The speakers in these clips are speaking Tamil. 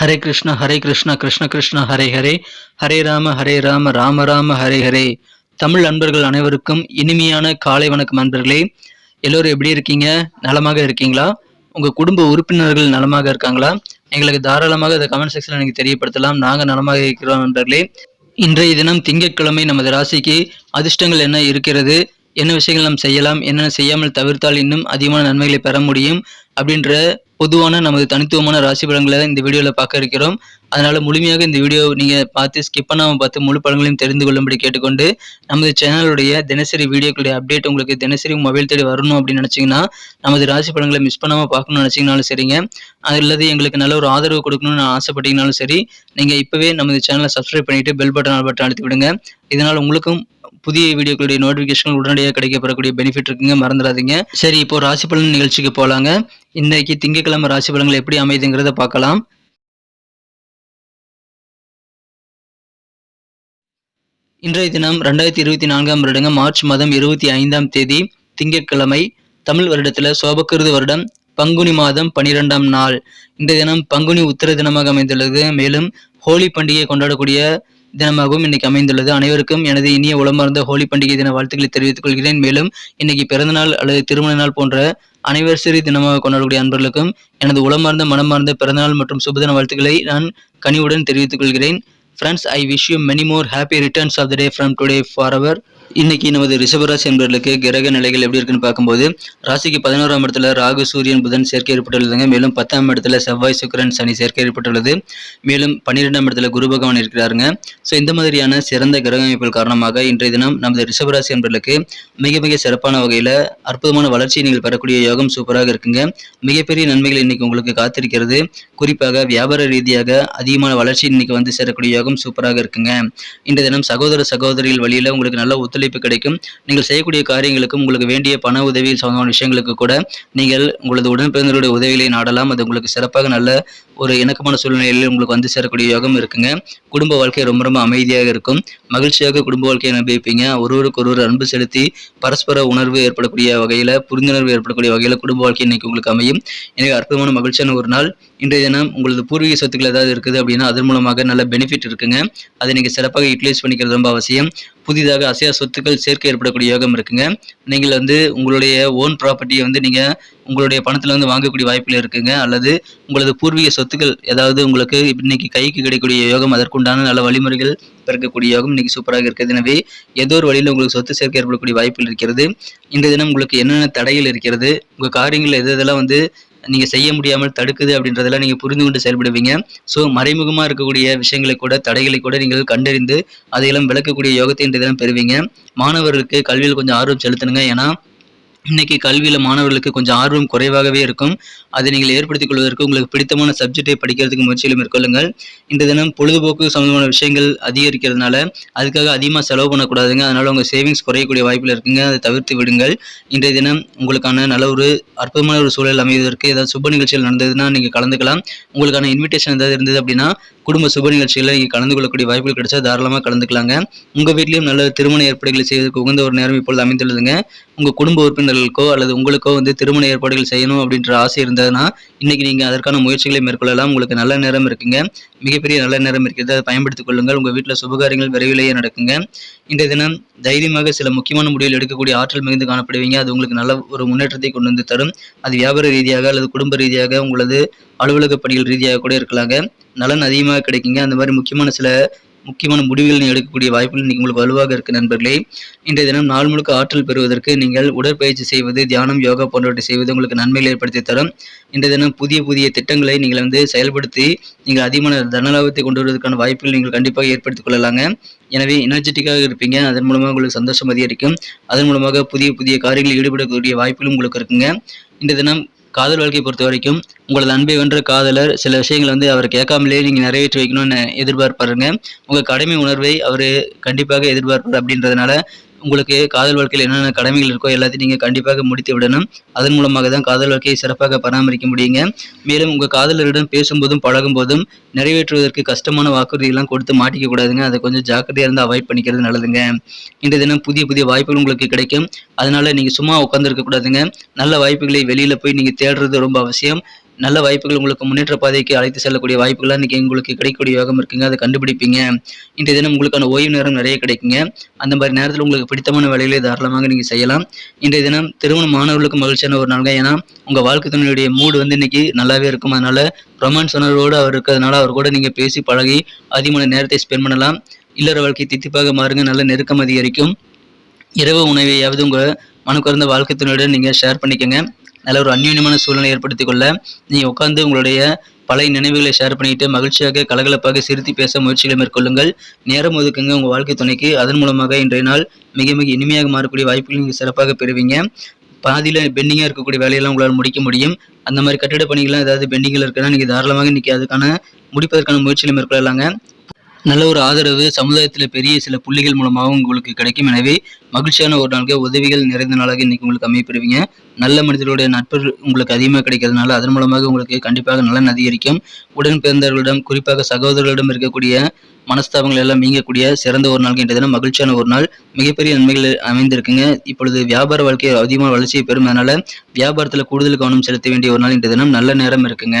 ஹரே கிருஷ்ண ஹரே கிருஷ்ண கிருஷ்ண கிருஷ்ண ஹரே ஹரே. ஹரே ராம ஹரே ராம ராம ராம ஹரே ஹரே. தமிழ் அன்பர்கள் அனைவருக்கும் இனிமையான காலை வணக்கம் அன்பர்களே எல்லோரும் எப்படி இருக்கீங்க? நலமாக இருக்கீங்களா? உங்கள் குடும்ப உறுப்பினர்கள் நலமாக இருக்காங்களா? எங்களுக்கு தாராளமாக அதை கமெண்ட் செக்ஷனில் எனக்கு தெரியப்படுத்தலாம். நாங்கள் நலமாக இருக்கிறோம் நண்பர்களே. இன்றைய தினம் திங்கட்கிழமை நமது ராசிக்கு அதிர்ஷ்டங்கள் என்ன இருக்கிறது? என்ன விஷயங்கள் நாம் செய்யலாம்? என்னென்ன செய்யாமல் தவிர்த்தால் இன்னும் அதிகமான நன்மைகளை பெற முடியும்? அப்படின்ற பொதுவான நமது தனித்துவமான ராசி பலன்களை இந்த வீடியோவில் பார்க்க இருக்கிறோம். அதனால் முழுமையாக இந்த வீடியோ நீங்கள் பார்த்து ஸ்கிப் பண்ணாமல் பார்த்து முழு பலன்களையும் தெரிந்து கொள்ளும்படி கேட்டுக்கொண்டு நமது சேனலுடைய தினசரி வீடியோக்களுடைய அப்டேட் உங்களுக்கு தினசரி மொபைல் தேடி வரணும் அப்படின்னு நினச்சிங்கன்னா நமது ராசி பலன்களை மிஸ் பண்ணாமல் பார்க்கணும்னு நினச்சிங்கனாலும் சரிங்க. அல்லது எங்களுக்கு நல்ல ஒரு ஆதரவு கொடுக்கணும்னு ஆசைப்பட்டீங்கனாலும் சரி நீங்கள் இப்போவே நமது சேனலை சப்ஸ்கிரைப் பண்ணிவிட்டு பெல் பட்டன் பட்டன் அழுத்தி விடுங்க. இதனால் உங்களுக்கும் புதிய வீடியோக்களுடைய நோட்டிஃபிகேஷன் உடனடியாக கிடைக்கப்படக்கூடிய பெனிஃபிட் இருக்குங்க. மறந்துடாதீங்க. சரி இப்போ ராசி பலன் நிகழ்ச்சிக்கு போகலாங்க இன்னைக்கு திங்கட்கிழமை ராசி பலன்கள் எப்படி அமைதுங்கிறத பார்க்கலாம். இன்றைய தினம் ரெண்டாயிரத்தி இருபத்தி நான்காம் வருடங்க. மார்ச் மாதம் இருபத்தி ஐந்தாம் தேதி திங்கட்கிழமை தமிழ் வருடத்தில் சோபக்கிருது வருடம் பங்குனி மாதம் பனிரெண்டாம் நாள். இந்த தினம் பங்குனி உத்தர தினமாக அமைந்துள்ளது. மேலும் ஹோலி பண்டிகை கொண்டாடக்கூடிய தினமாகவும் இன்னைக்கு அமைந்துள்ளது. அனைவருக்கும் எனது இனிய உளமார்ந்த ஹோலி பண்டிகை தின வாழ்த்துக்களை தெரிவித்துக் கொள்கிறேன். மேலும் இன்னைக்கு பிறந்தநாள் அல்லது திருமண நாள் போன்ற அனிவர்சரி தினமாக கொண்டாடக்கூடிய அன்பர்களுக்கும் எனது உளமார்ந்த மனமார்ந்த பிறந்தநாள் மற்றும் சுபதின வாழ்த்துக்களை நான் கனிவுடன் தெரிவித்துக் கொள்கிறேன். Friends I wish you many more happy returns of the day from today for our இன்னைக்கு நமது ரிஷபராசி என்பவர்களுக்கு கிரக நிலைகள் எப்படி இருக்குன்னு பார்க்கும்போது ராசிக்கு பதினோராம் இடத்துல ராகு சூரியன் புதன் சேர்க்கை ஏற்பட்டுள்ளதுங்க. மேலும் பத்தாம் இடத்துல செவ்வாய் சுக்கிரன் சனி சேர்க்கை ஏற்பட்டுள்ளது. மேலும் பன்னிரெண்டாம் இடத்துல குரு பகவான் இருக்கிறாருங்க. ஸோ இந்த மாதிரியான சிறந்த கிரக அமைப்புகள் காரணமாக இன்றைய தினம் நமது ரிஷபராசி என்பவர்களுக்கு மிக மிக சிறப்பான வகையில் அற்புதமான வளர்ச்சியை நீங்கள் பெறக்கூடிய யோகம் சூப்பராக இருக்குங்க. மிகப்பெரிய நன்மைகள் இன்னைக்கு உங்களுக்கு காத்திருக்கிறது. குறிப்பாக வியாபார ரீதியாக அதிகமான வளர்ச்சி இன்னைக்கு வந்து சேரக்கூடிய யோகம் சூப்பராக இருக்குங்க. இன்றைய தினம் சகோதர சகோதரிகள் வழியில் உங்களுக்கு நல்ல ஒத்துழைப்பு கிடைக்கும். நீங்கள் செய்யக்கூடிய காரியங்களுக்கும் உங்களுக்கு வேண்டிய பண உதவி சம்பந்தமான விஷயங்களுக்கு கூட நீங்கள் உங்களது உடன்பிறந்தருடைய உதவிகளை நாடலாம். அது உங்களுக்கு சிறப்பாக நல்ல ஒரு இணக்கமான சூழ்நிலையில் உங்களுக்கு வந்து சேரக்கூடிய யோகம் இருக்குங்க. குடும்ப வாழ்க்கை ரொம்ப ரொம்ப அமைதியாக இருக்கும். மகிழ்ச்சியாக குடும்ப வாழ்க்கையை அனுபவிப்பீங்க. ஒருவருக்கு ஒருவர் அன்பு செலுத்தி பரஸ்பர உணர்வு ஏற்படக்கூடிய வகையில் புரிந்துணர்வு ஏற்படக்கூடிய வகையில் குடும்ப வாழ்க்கை இன்னைக்கு உங்களுக்கு அமையும். எனவே அற்புதமான மகிழ்ச்சியான ஒரு நாள். இன்றைய தினம் உங்களது பூர்வீக சொத்துக்கள் ஏதாவது இருக்குது அப்படின்னா அதன் மூலமாக நல்ல பெனிஃபிட் இருக்குங்க. அதை நீங்கள் சிறப்பாக யூட்டிலைஸ் பண்ணிக்கிறது ரொம்ப அவசியம். புதிதாக அசையா சொத்துக்கள் சேர்க்கை ஏற்படக்கூடிய யோகம் இருக்குங்க. நீங்கள் வந்து உங்களுடைய ஓன் ப்ராப்பர்ட்டியை வந்து நீங்கள் உங்களுடைய பணத்தில் வந்து வாங்கக்கூடிய வாய்ப்பில் இருக்குங்க. அல்லது உங்களது பூர்வீக சொத்துக்கள் ஏதாவது உங்களுக்கு இன்னைக்கு கைக்கு கிடைக்கக்கூடிய யோகம் அதற்குண்டான நல்ல வழிமுறைகள் பிறக்கக்கூடிய யோகம் இன்னைக்கு சூப்பராக இருக்கிறது எனவே ஏதோ ஒரு வழியில் உங்களுக்கு சொத்து சேர்க்கை ஏற்படக்கூடிய வாய்ப்புகள் இருக்கிறது. இந்த தினம் உங்களுக்கு என்னென்ன தடைகள் இருக்கிறது? உங்கள் காரியங்கள் எது எதெல்லாம் வந்து நீங்கள் செய்ய முடியாமல் தடுக்குது அப்படின்றதெல்லாம் நீங்கள் புரிந்து கொண்டு செயல்படுவீங்க. ஸோ மறைமுகமாக இருக்கக்கூடிய விஷயங்களை கூட தடைகளை கூட நீங்கள் கண்டறிந்து அதையெல்லாம் விளக்கக்கூடிய யோகத்தை இன்றைய பெறுவீங்க. மாணவர்களுக்கு கல்வியில் கொஞ்சம் ஆர்வம் செலுத்தணுங்க. ஏன்னா இன்னைக்கு கல்வியில் மாணவர்களுக்கு கொஞ்சம் ஆர்வம் குறைவாகவே இருக்கும். அதை நீங்கள் ஏற்படுத்திக் கொள்வதற்கு உங்களுக்கு பிடித்தமான சப்ஜெக்டை படிக்கிறதுக்கு முயற்சியில் மேற்கொள்ளுங்கள். இந்த தினம் பொழுதுபோக்கு சம்பந்தமான விஷயங்கள் அதிகரிக்கிறதுனால அதுக்காக அதிகமாக செலவு பண்ணக்கூடாதுங்க. அதனால் உங்கள் சேவிங்ஸ் குறையக்கூடிய வாய்ப்பில் இருக்குங்க. அதை தவிர்த்து விடுங்கள். இன்றைய தினம் உங்களுக்கான நல்ல ஒரு அற்புதமான ஒரு சூழல் அமைவதற்கு ஏதாவது சுப நிகழ்ச்சிகள் நடந்ததுன்னா நீங்கள் கலந்துக்கலாம். உங்களுக்கான இன்விடேஷன் ஏதாவது இருந்தது அப்படின்னா குடும்ப சுப நிகழ்ச்சிகளில் நீங்கள் கலந்து கொள்ளக்கூடிய வாய்ப்புகள் கிடைச்சா தாராளமாக கலந்துக்கலாங்க. உங்கள் வீட்லேயும் நல்ல திருமண ஏற்பாடுகளை செய்வதற்கு உகந்த ஒரு நேரம் இப்பொழுது அமைந்துள்ளதுங்க. உங்கள் குடும்ப நண்பர்களுக்கோ அல்லது உங்களுக்கோ வந்து திருமண ஏற்பாடுகள் செய்யணும் அப்படின்ற ஆசை இருந்ததுன்னா இன்னைக்கு நீங்கள் அதற்கான முயற்சிகளை மேற்கொள்ளலாம். உங்களுக்கு நல்ல நேரம் இருக்குங்க. மிகப்பெரிய நல்ல நேரம் இருக்கிறது அதை பயன்படுத்திக் கொள்ளுங்கள். உங்கள் வீட்டில் சுபகாரியங்கள் விரைவிலேயே நடக்குங்க. இன்றைய தினம் தைரியமாக சில முக்கியமான முடிவுகள் எடுக்கக்கூடிய ஆற்றல் மிகுந்து காணப்படுவீங்க. அது உங்களுக்கு நல்ல ஒரு முன்னேற்றத்தை கொண்டு வந்து தரும். அது வியாபார ரீதியாக அல்லது குடும்ப ரீதியாக உங்களது அலுவலக பணிகள் ரீதியாக கூட இருக்கலாங்க. நலன் அதிகமாக கிடைக்குங்க. அந்த மாதிரி முக்கியமான சில முக்கியமான முடிவுகள் எடுக்கக்கூடிய வாய்ப்புகள் நீங்கள் உங்களுக்கு வலுவாக இருக்கு நண்பர்களே. இன்றைய தினம் நாள் முழுக்க ஆற்றல் பெறுவதற்கு நீங்கள் உடற்பயிற்சி செய்வது தியானம் யோகா போன்றவற்றை செய்வது உங்களுக்கு நன்மைகளை ஏற்படுத்தி தரும். இன்றைய தினம் புதிய புதிய திட்டங்களை நீங்கள் வந்து செயல்படுத்தி நீங்கள் அதிகமான தனலாபத்தை கொண்டு வருவதற்கான வாய்ப்புகள் நீங்கள் கண்டிப்பாக ஏற்படுத்திக் கொள்ளலாங்க. எனவே எனர்ஜெட்டிக்காக இருப்பீங்க. அதன் மூலமாக உங்களுக்கு சந்தோஷம் அதிகரிக்கும். அதன் மூலமாக புதிய புதிய காரியங்களில் ஈடுபடக்கூடிய வாய்ப்புகளும் உங்களுக்கு இருக்குங்க. இன்றைய தினம் காதல் வாழ்க்கையை பொறுத்த வரைக்கும் உங்களது அன்பை வென்ற காதலர் சில விஷயங்களை வந்து அவர் கேட்காமலே நீங்கள் நிறைவேற்றி வைக்கணும்னு எதிர்பார்ப்பாருங்க. உங்கள் கடமை உணர்வை அவர் கண்டிப்பாக எதிர்பார்ப்பார் அப்படின்றதுனால உங்களுக்கு காதல் வாழ்க்கையில் என்னென்ன கடமைகள் இருக்கோ எல்லாத்தையும் நீங்கள் கண்டிப்பாக முடித்து விடணும். அதன் மூலமாக தான் காதல் வாழ்க்கையை சிறப்பாக பராமரிக்க முடியுங்க. மேலும் உங்கள் காதலரிடம் பேசும்போதும் பழகும்போதும் நிறைவேற்றுவதற்கு கஷ்டமான வாக்குறுதிகள்லாம் கொடுத்து மாட்டிக்க கூடாதுங்க. அதை கொஞ்சம் ஜாக்கிரதையாக இருந்து அவாய்ட் பண்ணிக்கிறது நல்லதுங்க. இன்றைய தினம் புதிய புதிய வாய்ப்புகள் உங்களுக்கு கிடைக்கும். அதனால நீங்கள் சும்மா உட்காந்துருக்க கூடாதுங்க. நல்ல வாய்ப்புகளை வெளியில் போய் நீங்கள் தேடுறது ரொம்ப அவசியம். நல்ல வாய்ப்புகள் உங்களுக்கு முன்னேற்ற பாதைக்கு அழைத்து செல்லக்கூடிய வாய்ப்புகள்லாம் இன்றைக்கி உங்களுக்கு கிடைக்கக்கூடிய யோகம் இருக்குங்க. அதை கண்டுபிடிப்பீங்க. இன்றைய தினம் உங்களுக்கான ஓய்வு நேரம் நிறைய கிடைக்குங்க. அந்த மாதிரி நேரத்தில் உங்களுக்கு பிடித்தமான வேலைகளை தாராளமாக நீங்கள் செய்யலாம். இன்றைய தினம் திருமண மாணவர்களுக்கு மகிழ்ச்சியான ஒரு நாள்ங்க. ஏன்னா உங்கள் வாழ்க்கை துணையுடைய மூடு வந்து இன்னைக்கு நல்லாவே இருக்கும். அதனால ரொமான்ஸ் உணர்வோடு அவர் இருக்கிறதுனால அவர் கூட நீங்கள் பேசி பழகி அதிகமான நேரத்தை ஸ்பெண்ட் பண்ணலாம். இல்லற வாழ்க்கை தித்திப்பாக மாறுங்க. நல்ல நெருக்கம் அதிகரிக்கும். இரவு உணவையாவது உங்கள் மனக்குறந்த வாழ்க்கை துணையுடன் நீங்கள் ஷேர் பண்ணிக்கோங்க. நல்ல ஒரு அந்யோன்யமான சூழ்நிலை ஏற்படுத்தி கொள்ள நீங்கள் உட்காந்து உங்களுடைய பழைய நினைவுகளை ஷேர் பண்ணிட்டு மகிழ்ச்சியாக கலகலப்பாக சிரித்து பேச முயற்சிகளை மேற்கொள்ளுங்கள். நேரம் ஒதுக்குங்க உங்கள் வாழ்க்கை துணைக்கு. அதன் மூலமாக இன்றைய நாள் மிக மிக இனிமையாக மாறக்கூடிய வாய்ப்புகள் நீங்கள் சிறப்பாக பெறுவீங்க. பாதியில் பெண்டிங்காக இருக்கக்கூடிய வேலையெல்லாம் உங்களால் முடிக்க முடியும். அந்த மாதிரி கட்டிட பணிகள்லாம் ஏதாவது பெண்டிங்கில் இருக்குன்னா நீங்கள் தாராளமாக இன்றைக்கி அதுக்கான முடிப்பதற்கான முயற்சிகளை மேற்கொள்ளலாங்க. நல்ல ஒரு ஆதரவு சமுதாயத்தில் பெரிய சில புள்ளிகள் மூலமாகவும் உங்களுக்கு கிடைக்கும். எனவே மகிழ்ச்சியான ஒரு நாளுக்கு உதவிகள் நிறைந்த நாளாக இன்னைக்கு உங்களுக்கு அமைப்பெறுவீங்க நல்ல மனிதர்களுடைய நட்பு உங்களுக்கு அதிகமாக கிடைக்கிறதுனால அதன் மூலமாக உங்களுக்கு கண்டிப்பாக நலன் அதிகரிக்கும். உடன் பிறந்தவர்களிடம் குறிப்பாக சகோதரர்களிடம் இருக்கக்கூடிய மனஸ்தாபங்கள் எல்லாம் நீங்கக்கூடிய சிறந்த ஒரு நாள் என்ற தினம். மகிழ்ச்சியான ஒரு நாள். மிகப்பெரிய நன்மைகள் அமைந்திருக்குங்க. இப்பொழுது வியாபார வாழ்க்கை அதிகமாக வளர்ச்சியை பெறும் அதனால வியாபாரத்தில் கூடுதல் கவனம் செலுத்த வேண்டிய ஒரு நாள் என்ற தினம். நல்ல நேரம் இருக்குங்க.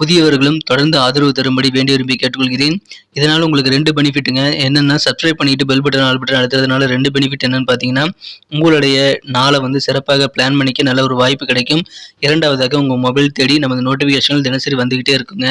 புதியவர்களும் தொடர்ந்து ஆதரவு தரும்படி வேண்டி விரும்பி கேட்டுக்கொள்கிறேன். இதனால் உங்களுக்கு ரெண்டு பெனிஃபிட்டுங்க என்னென்னா சப்ஸ்கிரைப் பண்ணிட்டு பெல் பட்டன் ஆல் பட்டன் அழுத்துறதுனால ரெண்டு பெனிஃபிட் என்னன்னு பார்த்தீங்கன்னா உங்களுடைய நாளை வந்து சிறப்பாக பிளான் பண்ணிக்க நல்ல ஒரு வாய்ப்பு கிடைக்கும். இரண்டாவதாக உங்கள் மொபைல் தேடி நமது நோட்டிஃபிகேஷன்கள் தினசரி வந்துக்கிட்டே இருக்குங்க.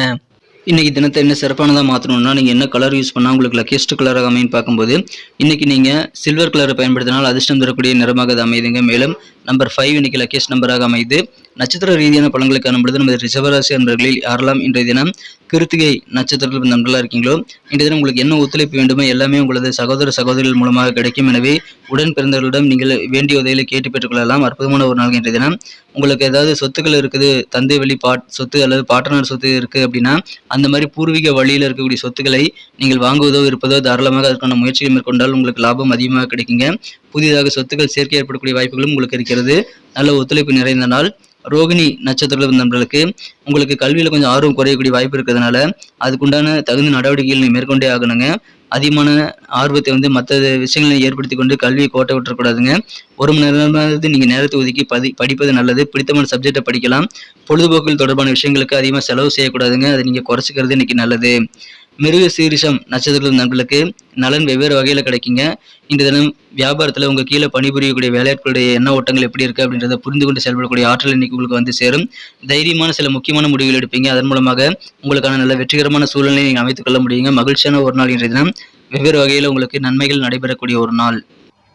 இன்றைக்கி தினத்தை என்ன சிறப்பானதாக மாற்றணும்னா நீங்கள் என்ன கலர் யூஸ் பண்ணால் உங்களுக்கு லக்கியஸ்ட் கலராக அமைன்னு பார்க்கும்போது இன்றைக்கி நீங்கள் சில்வர் கலரை பயன்படுத்தினால் அதிர்ஷ்டம் தரக்கூடிய நிறமாக அது அமையுதுங்க. மேலும் நம்பர் ஃபைவ் இன்னைக்கு லக்கியஸ்ட் நம்பராக அமைது நட்சத்திர ரீதியான பலன்களை காணும்பொழுது நமது ரிஷபராசி நண்பர்களில் யாரெல்லாம் இன்றைய தினம் கிருத்திகை நட்சத்திரத்தில் நண்பர்களாக இருக்கீங்களோ இன்றைய தினம் உங்களுக்கு என்ன ஒத்துழைப்பு வேண்டுமோ எல்லாமே உங்களது சகோதர சகோதரிகள் மூலமாக கிடைக்கும். எனவே உடன் பிறந்தவர்களிடம் நீங்கள் வேண்டிய உதவிகளை கேட்டு பெற்றுக்கொள்ளலாம். அற்புதமான ஒரு நாள் இன்றைய தினம். உங்களுக்கு ஏதாவது சொத்துக்கள் இருக்குது தந்தை வழி பாட் சொத்து அல்லது பாட்டனார் சொத்து இருக்குது அப்படின்னா அந்த மாதிரி பூர்வீக வழியில் இருக்கக்கூடிய சொத்துக்களை நீங்கள் வாங்குவதோ இருப்பதோ தாராளமாக அதற்கான முயற்சிகள் மேற்கொண்டால் உங்களுக்கு லாபம் அதிகமாக கிடைக்குங்க. புதிதாக சொத்துக்கள் சேர்க்கை ஏற்படக்கூடிய வாய்ப்புகளும் உங்களுக்கு இருக்கிறது. நல்ல ஒத்துழைப்பு நிறைந்த நாள். ரோகிணி நட்சத்திரத்தில் நண்பர்களுக்கு உங்களுக்கு கல்வியில் கொஞ்சம் ஆர்வம் குறையக்கூடிய வாய்ப்பு இருக்கிறதுனால அதுக்குண்டான தகுந்த நடவடிக்கைகள் நீங்கள் மேற்கொண்டே ஆகணுங்க. அதிகமான ஆர்வத்தை வந்து மற்ற விஷயங்களை ஏற்படுத்தி கொண்டு கல்வியை கோட்டை விட்டுறக்கூடாதுங்க ஒரு மணி நேரமாவது நீங்கள் நேரத்தை ஒதுக்கி பதி படிப்பது நல்லது. பிடித்தமான சப்ஜெக்டை படிக்கலாம். பொழுதுபோக்கில் தொடர்பான விஷயங்களுக்கு அதிகமாக செலவு செய்யக்கூடாதுங்க. அதை நீங்கள் குறைச்சிக்கிறது இன்னைக்கு நல்லது. மிருக சீரிஷம் நட்சத்திர நண்பர்களுக்கு நலன் வெவ்வேறு வகையில் கிடைக்குங்க. இந்த தினம் வியாபாரத்தில் உங்கள் கீழே பணிபுரியக்கூடிய வேலையாட்களுடைய எண்ண ஓட்டங்கள் எப்படி இருக்குது அப்படின்றத புரிந்து கொண்டு செயல்படக்கூடிய ஆற்றல் இன்னைக்கு உங்களுக்கு வந்து சேரும். தைரியமான சில முக்கியமான முடிவுகள் எடுப்பீங்க. அதன் மூலமாக உங்களுக்கான நல்ல வெற்றிகரமான சூழ்நிலையை நீங்கள் அமைத்துக்கொள்ள முடியுங்க. மகிழ்ச்சியான ஒரு நாள் இன்றைய தினம். வெவ்வேறு வகையில் உங்களுக்கு நன்மைகள் நடைபெறக்கூடிய ஒரு நாள்.